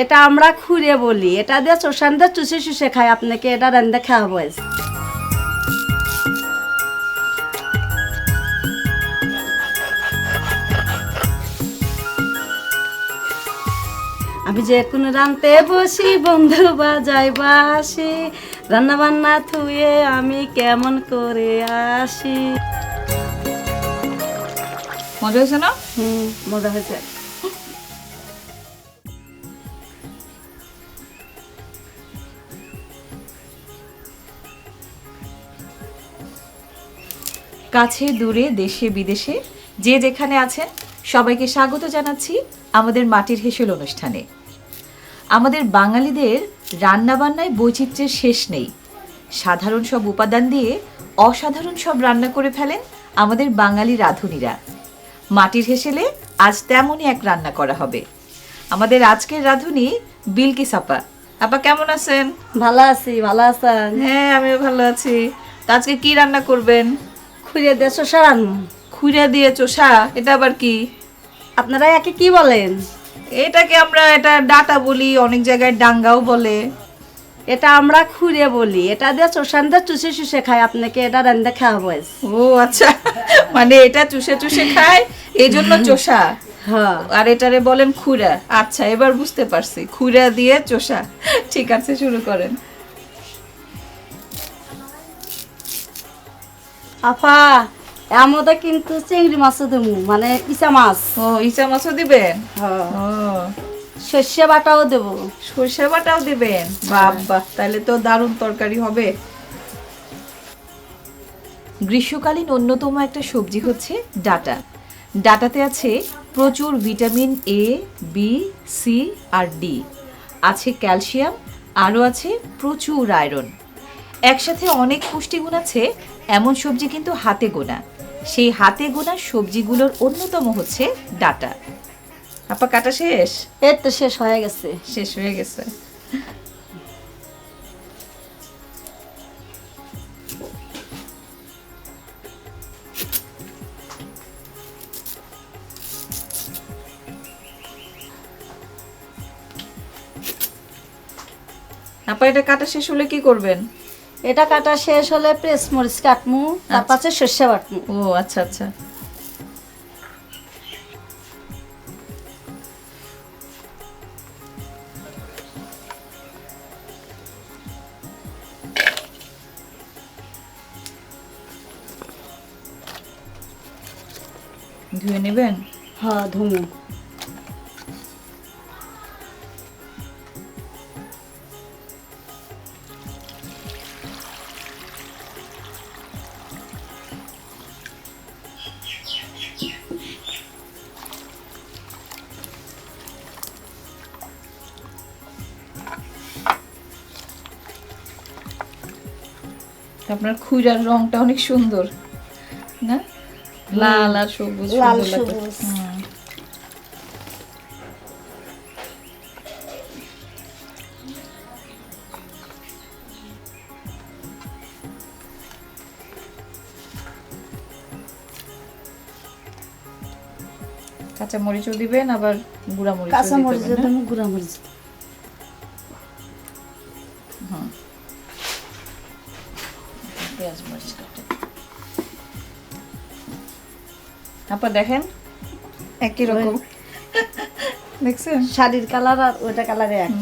এটা আমরা খুঁড়ে বলি। এটা দিয়ে চোষান দিয়ে চুষে চুষে খাই আপনাকে এটা রান্দা খাওয়াবো। আমি যে কোনো রানতে বসি বন্ধু বাজাই বাসি রান্না বান্না থুয়ে আমি কেমন করে আসি। মজা হয়েছে না? হুম মজা হয়েছে। কাছে দূরে দেশে বিদেশে যে যেখানে আছেন সবাইকে স্বাগত জানাচ্ছি আমাদের মাটির হেসেল অনুষ্ঠানে। আমাদের বাঙালিদের রান্নাবান্নায় বৈচিত্র্যের শেষ নেই। সাধারণ সব উপাদান দিয়ে অসাধারণ সব রান্না করে ফেলেন আমাদের বাঙালি রাঁধুনিরা। মাটির হেসেলে আজ তেমনই এক রান্না করা হবে। আমাদের আজকের রাঁধুনি বিলকিস আপা। আপা কেমন আছেন? ভালো আছি ভালো আছেন? হ্যাঁ আমিও ভালো আছি। তো আজকে কি রান্না করবেন? খুঁড়ে দিয়ে চোষা রান্না খুঁড়া দিয়ে চোষা এটা আবার কি? আপনারা একে কি বলেন? এটাকে আমরা এটা ডাটা বলি অনেক জায়গায় ডাঙ্গাও বলে। এটা আমরা খুঁড়ে বলি। এটা দিয়ে চোষান দিয়ে চুষে চুষে খাই আপনাকে এটা রান্দা খাওয়াবো। আজ। ও আচ্ছা। মানে এটা চুষে চুষে খায় এই জন্য চোষা। হ্যাঁ। আর এটারে বলেন খুরা আচ্ছা এবার বুঝতে পারছি। খুরা দিয়ে চোষা। ঠিক আছে শুরু করেন। আপা এর মধ্যে কিন্তু চিংড়ি মাছও দেবো মানে ইচা মাছ। ও ইচা মাছও দিবেন? হ্যাঁ সর্ষে বাটাও দেবো। সর্ষে বাটাও দিবেন? বাবা তাহলে তো দারুণ তরকারি হবে। গ্রীষ্মকালীন অন্যতম একটা সবজি হচ্ছে ডাটা। ডাটাতে আছে প্রচুর ভিটামিন এ বি সি আর ডি আছে ক্যালসিয়াম আরও আছে প্রচুর আয়রন। একসাথে অনেক পুষ্টিগুণ আছে এমন সবজি কিন্তু হাতে গোনা। সেই হাতে গোনা সবজিগুলোর অন্যতম হচ্ছে ডাটা। আপা কাটা শেষ? এর তো শেষ হয়ে গেছে। শেষ হয়ে গেছে। আপা এটা কাটা শেষ হলে কি করবেন? এটা কাটা শেষ হলে প্রেস মরিচ কাটমু তার পাশে সর্ষে বাটমু। ও আচ্ছা আচ্ছা। ধুয়ে নেবেন? হ্যাঁ ধুমু। আপনার খুঁজার রংটা অনেক সুন্দর না? লাল আর সবুজ লাল সবুজ। কাঁচা মরিচও দিবেন আবার গুঁড়া মরিচও কাঁচা মরিচ? গুঁড়া মরিচ আপা দেখেন একই রকম। দেখছেন? শাড়ির কালার আর ওইটা কালারে এক।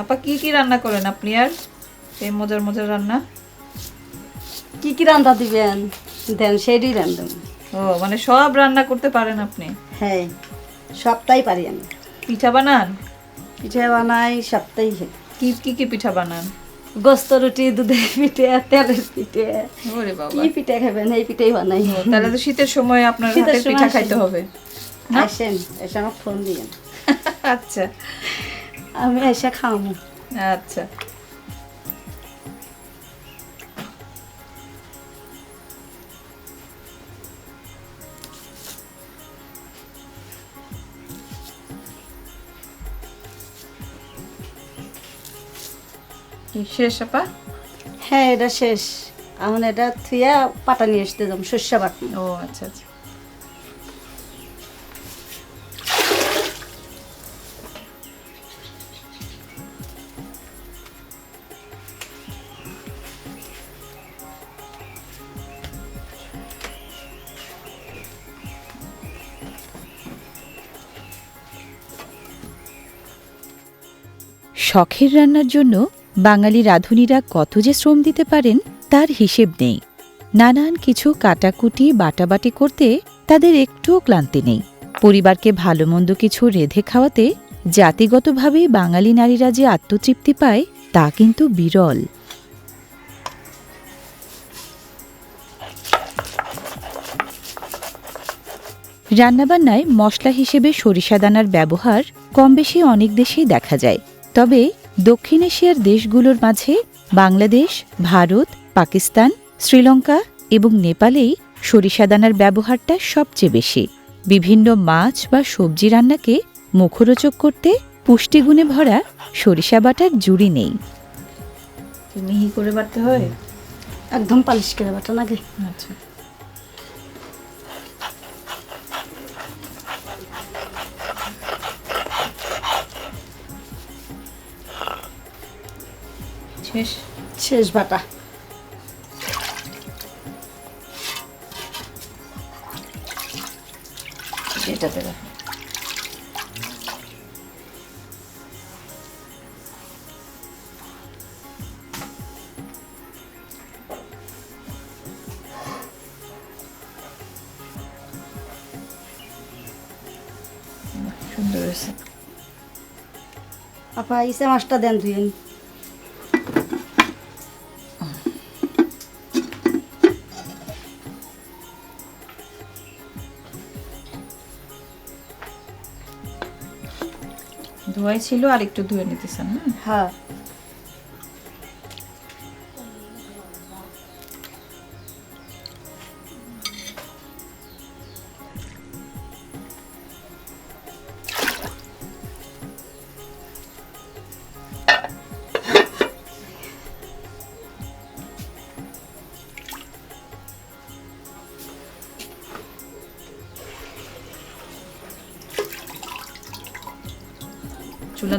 আপা কি কি রান্না করেন আপনি আর? এই মজার মজার রান্না? কি কি রান্না দিবেন? দেন সেইটাই রান্ধব ও মানে সব রান্না করতে পারেন আপনি? হ্যাঁ সবটাই পারি আমি। পিঠা বানান? পিঠা বানাই সবটাই। কি কি কি পিঠা বানান? গোস্ত রুটি দুধের পিঠে তেলের পিঠে। কি পিঠে খাবেন? এই পিঠেই বানাই। তাহলে তো শীতের সময় আপনার হাতের পিঠা খাইতে হবে। আসেন এসে আমার ফোন দিয়েন। আচ্ছা। আমি এসে খাওয়াবো। আচ্ছা। শেষ আপা? হ্যাঁ এটা শেষ। এখন এটা থুয়া পাটা নিয়ে আসতে যাব শস্য বাটা ও আচ্ছা আচ্ছা। শখের রান্নার জন্য বাঙালি রাঁধুনিরা কত যে শ্রম দিতে পারেন, তার হিসেব নেই। নানান কিছু কাটাকুটি, বাটাবাটি করতে তাদের একটুও ক্লান্তি নেই। পরিবারকে ভালো মন্দ কিছু রেধে খাওয়াতে জাতিগতভাবে বাঙালি নারীরা যে আত্মতৃপ্তি পায়, তা কিন্তু বিরল। রান্নাবান্নায় মশলা হিসেবে সরিষা দানার ব্যবহার কম বেশি অনেক দেশেই দেখা যায়। তবে দক্ষিণ এশিয়ার দেশগুলোর মাঝে বাংলাদেশ ভারত পাকিস্তান শ্রীলঙ্কা এবং নেপালেই সরিষা দানার ব্যবহারটা সবচেয়ে বেশি। বিভিন্ন মাছ বা সবজি রান্নাকে মুখরোচক করতে পুষ্টিগুণে ভরা সরিষা বাটার জুড়ি নেই। মিহি করে বাটতে হয়? একদম পালিশ করে বাটা নাকি? আচ্ছা। শেষ শেষ বাটা এটাতে রাখ। বাহ, সুন্দর হয়েছে আপা ইসে মাছটা দেন ধুয়ে ছিল আর একটু ধুয়ে নিতেছেন হ্যাঁ।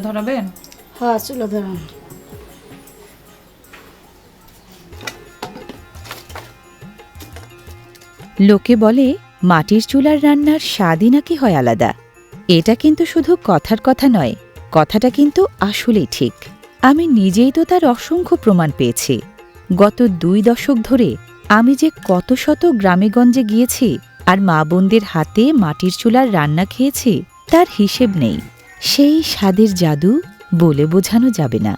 ধরাবেন? হ্যাঁ চুলো ধরুন। লোকে বলে মাটির চুলার রান্নার স্বাদই নাকি হয় আলাদা। এটা কিন্তু শুধু কথার কথা নয় কথাটা কিন্তু আসলেই ঠিক। আমি নিজেই তো তার অসংখ্য প্রমাণ পেয়েছি। গত দুই দশক ধরে আমি যে কত শত গ্রামেগঞ্জে গিয়েছি আর মা বোনদের হাতে মাটির চুলার রান্না খেয়েছি তার হিসেব নেই। সেই স্বাদের জাদু বলে বোঝানো যাবে না।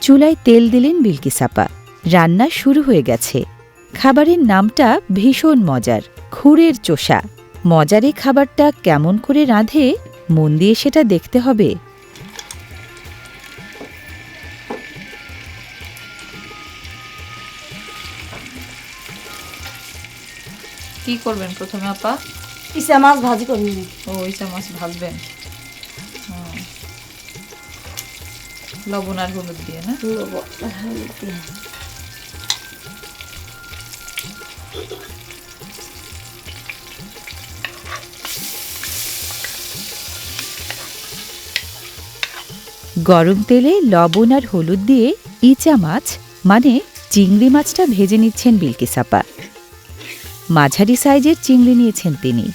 চুলায় তেল দিলেন বিলকিসাপা রান্না শুরু হয়ে গেছে। খাবারের নামটা ভীষণ মজার, খুরের চোষা। মজারে খাবারটা কেমন করে রাঁধে মন দিয়ে সেটা দেখতে হবে। কি করবেন প্রথমে আপা? ইসে মাছ ভাজি করুন ও ইচা মাছ ভাজবেন। হুম। লবণ আর হলুদ দিয়ে না? গরম তেলে লবণ আর হলুদ দিয়ে ইচা মাছ মানে চিংড়ি মাছটা ভেজে নিচ্ছেন বিলকিসাপা মাঝারি সাইজের চিংড়ি নিয়েছেন তিনি।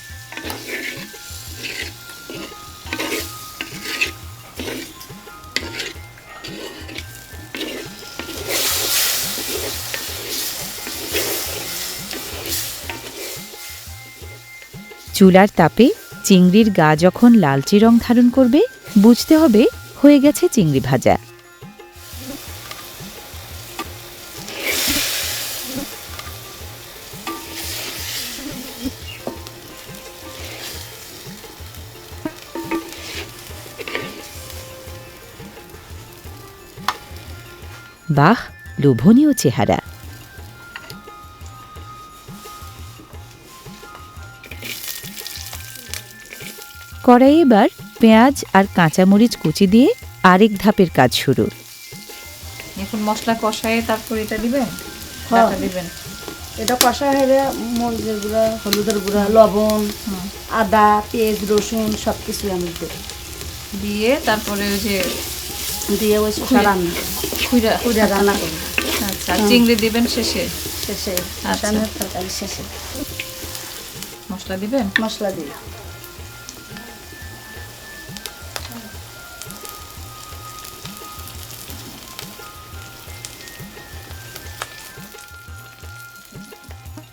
চুলার তাপে চিংড়ির গা যখন লালচে রং ধারণ করবে, বুঝতে হবে হয়ে গেছে চিংড়ি ভাজা। বাহ লোভনীয় চেহারা। কড়াই এবার পেঁয়াজ আর কাঁচামরিচ কুচি দিয়ে আরেক ধাপের কাজ শুরু। এখন মশলা কষায় তারপর এটা দিবেন? দিবেন? এটা কষা হয়ে মরিচের গুঁড়া হলুদের গুঁড়া লবণ আদা পেঁয়াজ রসুন সব কিছু আমি দেবো। দিয়ে তারপরে ওই যে দিয়ে ওই রান্না খুঁড়া পুজা রান্না করি আচ্ছা চিংড়ি দিবেন শেষে? শেষে আচ্ছা। তরকারি শেষে। মশলা দিবেন? মশলা দিই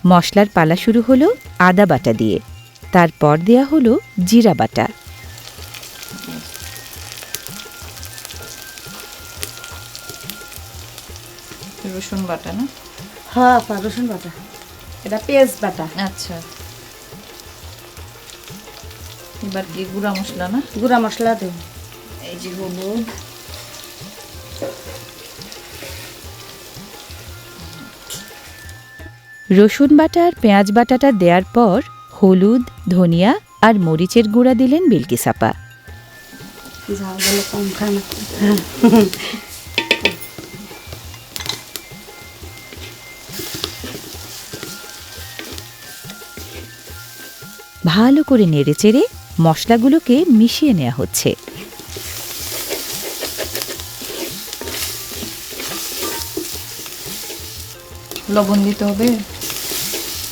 মশলার পালা শুরু হলো আদা বাটা দিয়ে। তারপর দেয়া হলো জিরা বাটা। রসুন বাটা না? হ্যাঁ রসুন বাটা। এটা পেঁয়াজ বাটা। আচ্ছা। এবার কি গুঁড়া মশলা না? গুঁড়া মশলা দেব। এই যে হলুদ। রসুন বাটা আর পেঁয়াজ বাটাটা দেওয়ার পর হলুদ ধনিয়া আর মরিচের গুঁড়া দিলেন বিলকিস আপা খায় না ভালো করে নেড়েচেড়ে মশলাগুলোকে মিশিয়ে নেওয়া হচ্ছে। লবণ দিতে হবে?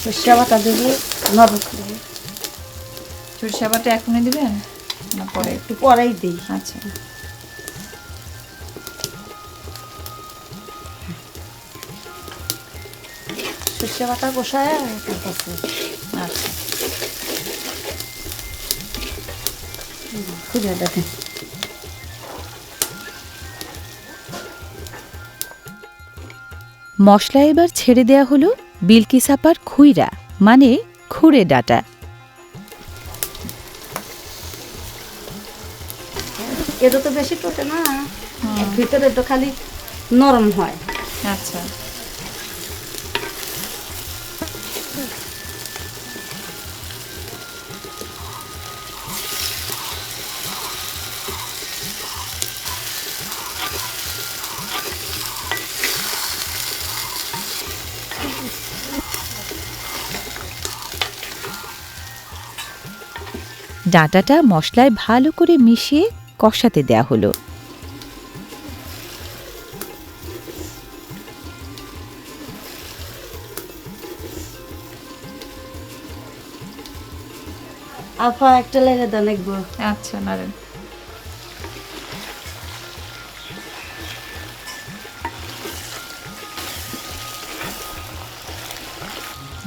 সর্ষে বাটা দেবো নরম দেবো সরিষা বাটা এখনই দিবেন? না পরে? একটু পরেই দিই। আচ্ছা। সর্ষে বাটা কষায় আচ্ছা। খুঁজে দেখেন মশলা এবার ছেড়ে দেয়া হলো। বিলকিস আপার খুইরা মানে খুঁড়ে ডাটা। এটা তো বেশি টোটে না ভিতরে তো খালি নরম হয়। আচ্ছা। ডাঁটাটা মশলায় ভালো করে মিশিয়ে কষাতে দেয়া হলো। আফা একটা লেগে দেন একবার আচ্ছা নারেন।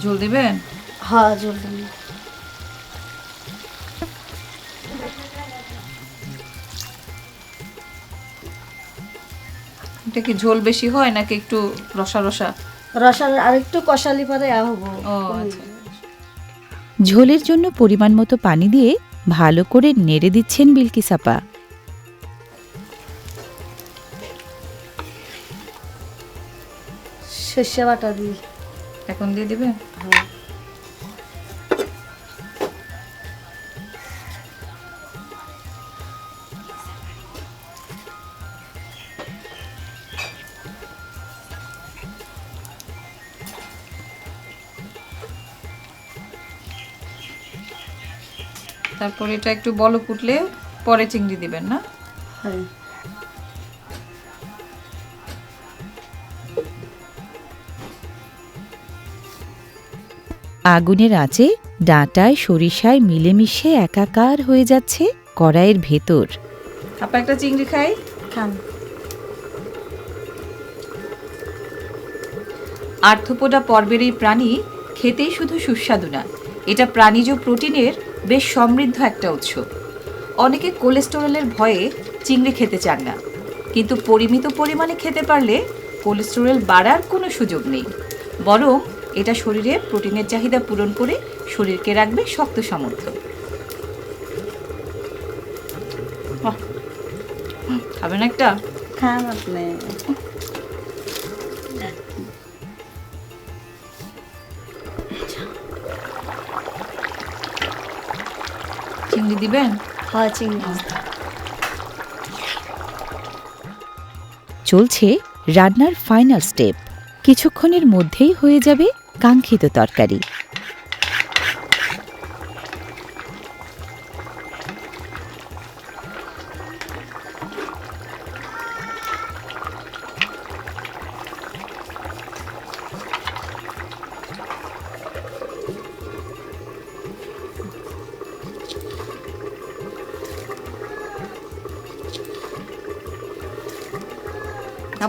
ঝোল দিবেন? হ্যাঁ জল দেন এটা কি ঝোল বেশি হয় নাকি একটু রসা রসা? রসার আরেকটু কষালি পরে হব। ও আচ্ছা। ঝোলের জন্য পরিমাণ মতো পানি দিয়ে ভালো করে নেড়ে দিচ্ছেন বিলকিস আপা সর্ষে বাটা দিই এখন দিয়ে দিবেন? হ্যাঁ। তারপর এটা একটু বলক উঠলে পরে চিংড়ি দিবেন না? হ্যাঁ। আগুনের আঁচে ডাঁটায় সরিষায় মিলেমিশে একাকার হয়ে যাচ্ছে কড়াইয়ের ভেতর। আপা একটা চিংড়ি খাই? খান। আর্থপোডা পর্বের এই প্রাণী খেতেই শুধু সুস্বাদু না এটা প্রাণীজ প্রোটিনের বেশ সমৃদ্ধ একটা উৎস। অনেকে কোলেস্টেরলের ভয়ে চিংড়ি খেতে চান না। কিন্তু পরিমিত পরিমাণে খেতে পারলে কোলেস্টেরল বাড়ার কোনো সুযোগ নেই। বরং এটা শরীরে প্রোটিনের চাহিদা পূরণ করে শরীরকে রাখবে শক্ত সামর্থ্য। খাবেন একটা? খান আপনি। চিংড়ি দিবেন? হ্যাঁ চিংড়ি চলছে রান্নার ফাইনাল স্টেপ কিছুক্ষণের মধ্যেই হয়ে যাবে কাঙ্ক্ষিত তরকারি।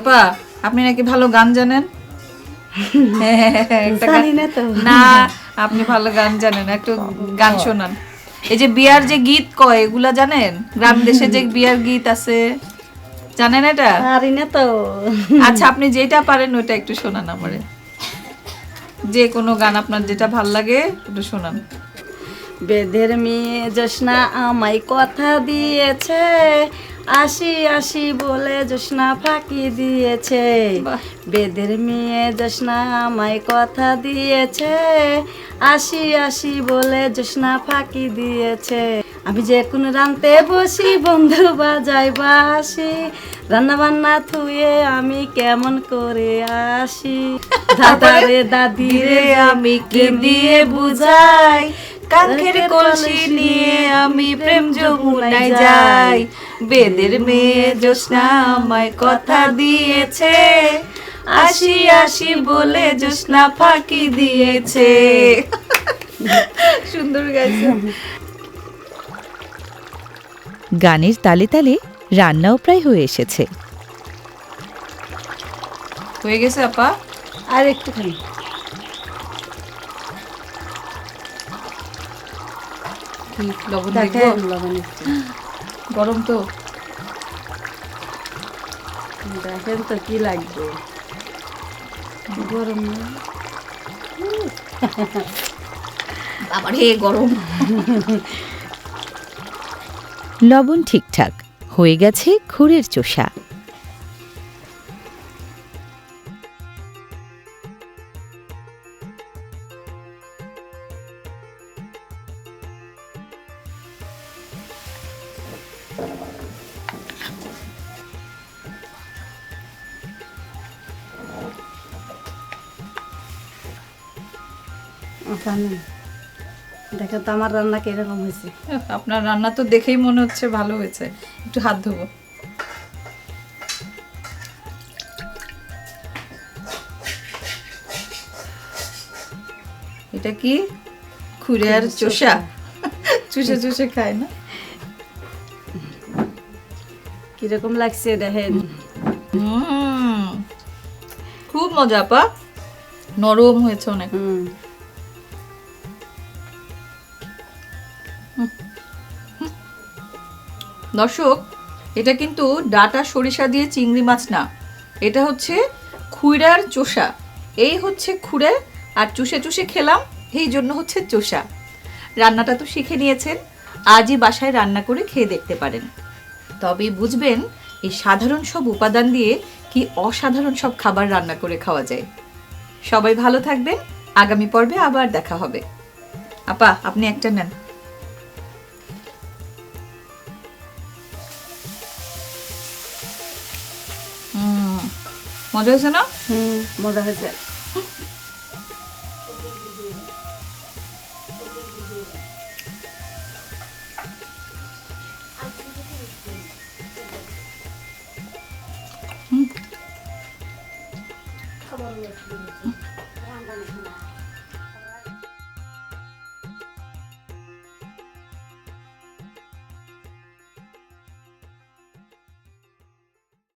আপা আপনি নাকি ভালো গান জানেন? না আপনি ভালো গান জানেন একটু গান শোনান। এই যে বিয়ার যে গীত কয় এগুলা জানেন? গ্রাম দেশে যে বিয়ার গীত আছে জানেন এটা? পারি না তো। আচ্ছা আপনি যেটা পারেন ওটা একটু শোনান আমারে। যে কোনো গান আপনার যেটা ভালো লাগে একটু শোনান। বেদের মেয়ে জোসনা আমায় কথা দিয়েছে আসি আসি বলে জোসনা ফাঁকি দিয়েছে। বেদের মেয়ে জোসনা আমায় কথা দিয়েছে। আসি আসি বলে জোসনা ফাঁকি দিয়েছে। আমি যে কোন রানতে বসি বন্ধু বাজাই বাসি। রান্না বান্না থুয়ে আমি কেমন করে আসি? দাদারে দাদি রে আমি কি দিয়ে বুঝাই? কাঙ্ক্ষের কলসি নিয়ে আমি প্রেম যমুনায় যাই। বেদের মেয়ে জ্যোৎস্না আমায় কথা দিয়েছে। আসি আসি বলে জ্যোৎস্না ফাঁকি দিয়েছে। সুন্দর গাইছে। গানের তালে তালে রান্নাও প্রায় হয়ে এসেছে। হয়ে গেছে আপা? আর একটুখানি। কি লবণ দেখব? লবণ গরম তো। দেখেন তো কি লাগবে। গরম না। আবার হে গরম। লবণ ঠিকঠাক। হয়ে গেছে খুরের চোষা। দেখেন তো আমার রান্না কীরকম হয়েছে। আপনার রান্না তো দেখেই মনে হচ্ছে ভালো হয়েছে। একটু হাত ধোবো। এটা কি? খুরে আর চোষা? চুষে। চুষে খায় না? কীরকম লাগছে দেখেন। হুম। খুব মজা পা নরম হয়েছে অনেক। দর্শক, এটা কিন্তু ডাটা সরিষা দিয়ে চিংড়ি মাছ না। এটা হচ্ছে খুইরার চোষা। এই হচ্ছে খুঁড়ে, আর চুষে চুষে খেলাম, এই জন্য হচ্ছে চোষা। রান্নাটা তো শিখে নিয়েছেন, আজই বাসায় রান্না করে খেয়ে দেখতে পারেন। তবে বুঝবেন, এই সাধারণ সব উপাদান দিয়ে কি অসাধারণ সব খাবার রান্না করে খাওয়া যায়। সবাই ভালো থাকবেন, আগামী পর্বে আবার দেখা হবে। আপা, আপনি একটা নেন। মজা হয়েছে না? মজা হয়েছে।